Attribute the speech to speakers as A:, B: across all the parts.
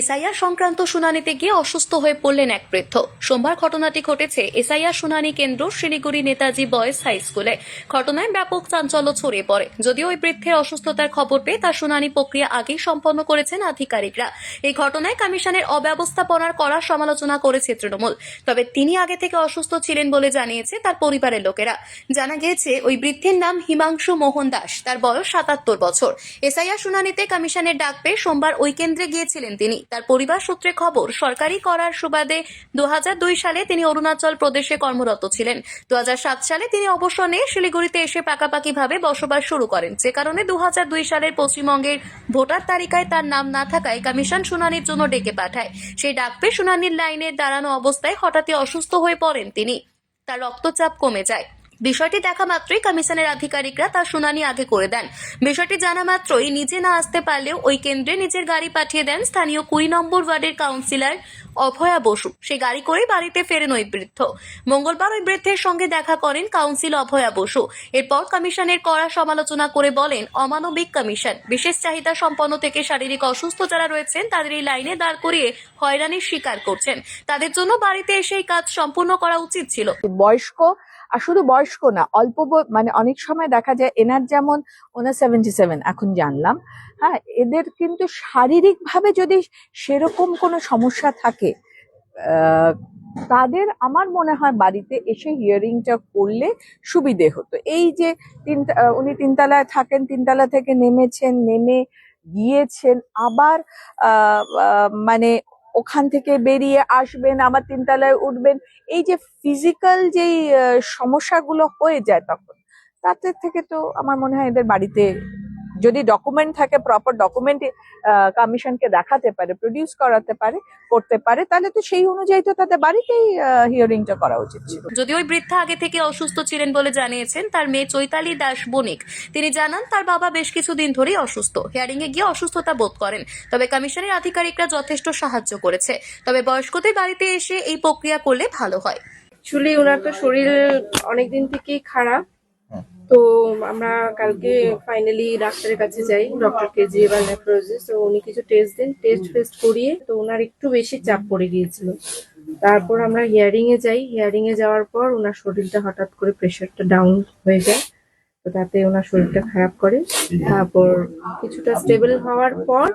A: SIR সংক্রান্ত শুনানিতে গিয়ে অসুস্থ হয়ে পড়লেন এক বৃদ্ধ। সোমবার ঘটনাটি ঘটেছে এসআইআর শুনানি কেন্দ্র শিলিগুড়ি নেতাজি বয়েজ হাই স্কুলে। ঘটনায় ব্যাপক চাঞ্চল্য ছড়িয়ে পড়ে। যদিও ওই বৃদ্ধের অসুস্থতার খবর পেয়ে তার শুনানি প্রক্রিয়া আগেই সম্পন্ন করেছেন আধিকারিকরা। এই ঘটনায় কমিশনের অব্যবস্থাপনার কড়া সমালোচনা করেছে তৃণমূল। তবে তিনি আগে থেকে অসুস্থ ছিলেন বলে জানিয়েছে তার পরিবারের লোকেরা। জানা গিয়েছে, ওই বৃদ্ধের নাম হিমাংশু মোহন দাস। তার বয়স সাতাত্তর বছর। এসআইআর শুনানিতে কমিশনের ডাক পেয়ে সোমবার ওই কেন্দ্রে গিয়েছিলেন তিনি। তার পরিবার সূত্রে খবর, সরকারি করার সুবাদে দু হাজার দুই সালে তিনি অরুণাচল প্রদেশে কর্মরত ছিলেন। দু হাজার সাত সালে তিনি অবসর নিয়ে শিলিগুড়িতে এসে পাকাপাকিভাবে বসবাস শুরু করেন। যে কারণে দু হাজার দুই সালের পশ্চিমবঙ্গের ভোটার তালিকায় তার নাম না থাকায় কমিশন শুনানির জন্য ডেকে পাঠায়। সেই ডাক পেয়ে শুনানির লাইনে দাঁড়ানো অবস্থায় হঠাৎই অসুস্থ হয়ে পড়েন তিনি। তার রক্তচাপ কমে যায়। বিষয়টি দেখা মাত্রই কমিশনের আধিকারিকরা তার শুনানি আগে করে দেন। বিষয়টি জানা মাত্রই নিজে না আসতে পারলেও ওই কেন্দ্রে নিজের গাড়ি পাঠিয়ে দেন স্থানীয় কুড়ি নম্বর ওয়ার্ডের কাউন্সিলর অভয়া বসু। সে গাড়ি করে বাড়িতে ফেরেন ওই বৃদ্ধ। মঙ্গলবার ওই বৃদ্ধের সঙ্গে দেখা করেন কাউন্সিল অভয়া বসু। এরপর কমিশনের কড়া সমালোচনা করে বলেন, অমানবিক কমিশন। বিশেষ চাহিদা সম্পন্ন থেকে শারীরিক অসুস্থ যারা রয়েছেন, তাদের এই লাইনে দাঁড় করিয়ে হয়রানির শিকার করছেন। তাদের জন্য বাড়িতে এসে এই কাজ সম্পূর্ণ করা উচিত ছিল।
B: বয়স্ক আর শুধু বয়স্ক না, অল্প মানে অনেক সময় দেখা যায় এনার যেমন ওনার সেভেন্টি সেভেন এখন জানলাম। হ্যাঁ এদের কিন্তু শারীরিকভাবে যদি সেরকম কোনো সমস্যা থাকে তাদের আমার মনে হয় বাড়িতে এসে হিয়ারিংটা করলে সুবিধে হতো। এই যে তিন উনি তিনতলায় থাকেন, তিনতলা থেকে নেমেছেন, নেমে গিয়েছেন, আবার মানে ওখান থেকে বেরিয়ে আসবেন আবার তিনতলায় উঠবেন। এই যে ফিজিক্যাল যেই সমস্যাগুলো হয়ে যায় তখন, তাতে থেকে তো আমার মনে হয় এদের বাড়িতে যদি ডকুমেন্ট থাকে প্রপার ডকুমেন্ট কমিশনকে দেখাতে পারে প্রডিউস করাতে পারে করতে পারে তাহলে তো সেই অনুযায়ী তো তাদের বাড়িতেই হিয়ারিংটা করা উচিত ছিল।
A: যদি ওই বৃদ্ধা আগে থেকে অসুস্থ ছিলেন বলে জানিয়েছেন তার মেয়ে চৈতালি দাস বণিক তিনি জানান তার বাবা বেশ কিছুদিন ধরেই অসুস্থ। হিয়ারিং এ গিয়ে অসুস্থতা বোধ করেন তবে কমিশনের আধিকারিকরা যথেষ্ট সাহায্য করেছে। তবে বয়স্কদের বাড়িতে এসে এই প্রক্রিয়া করলে ভালো হয়।
C: অ্যাকচুয়ালি ওনার তো শরীর অনেক দিন থেকেই খারাপ। তো আমরা কালকে ফাইনালি ডাক্তারের কাছে যাই ডক্টর কেজরিওয়াল নেফ্রোলজিস্ট তো উনি কিছু টেস্ট দেন টেস্ট ফেস্ট করিয়ে তো ওনার একটু বেশি চাপ পড়ে গিয়েছিল। তারপর আমরা হিয়ারিং এ যাই হিয়ারিং এ যাওয়ার পর ওনার শরীরটা হঠাৎ করে প্রেশারটা ডাউন হয়ে যায়, তো তাতে ওনার শরীরটা খারাপ করে। তারপর কিছুটা স্টেবল হওয়ার পর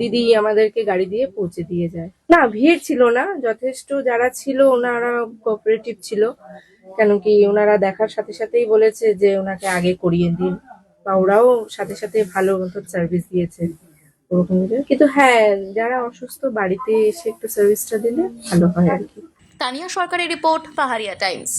C: দিদি আমাদেরকে গাড়ি দিয়ে পৌঁছে দিয়ে যায়। না, ভিড় ছিল না, যথেষ্ট যারা ছিল ওনারা কোঅপারেটিভ ছিল কেন কি ওনারা দেখার সাথে সাথেই বলেছে যে ওনাকে আগে করিয়ে দিন, বা ওরাও সাথে সাথে ভালো মতো সার্ভিস দিয়েছে। ওরকম কিন্তু হ্যাঁ যারা অসুস্থ বাড়িতে এসে একটু সার্ভিসটা দিলে ভালো হয় আর কি।
A: তানিয়া সরকারের রিপোর্ট পাহাড়িয়া টাইমস।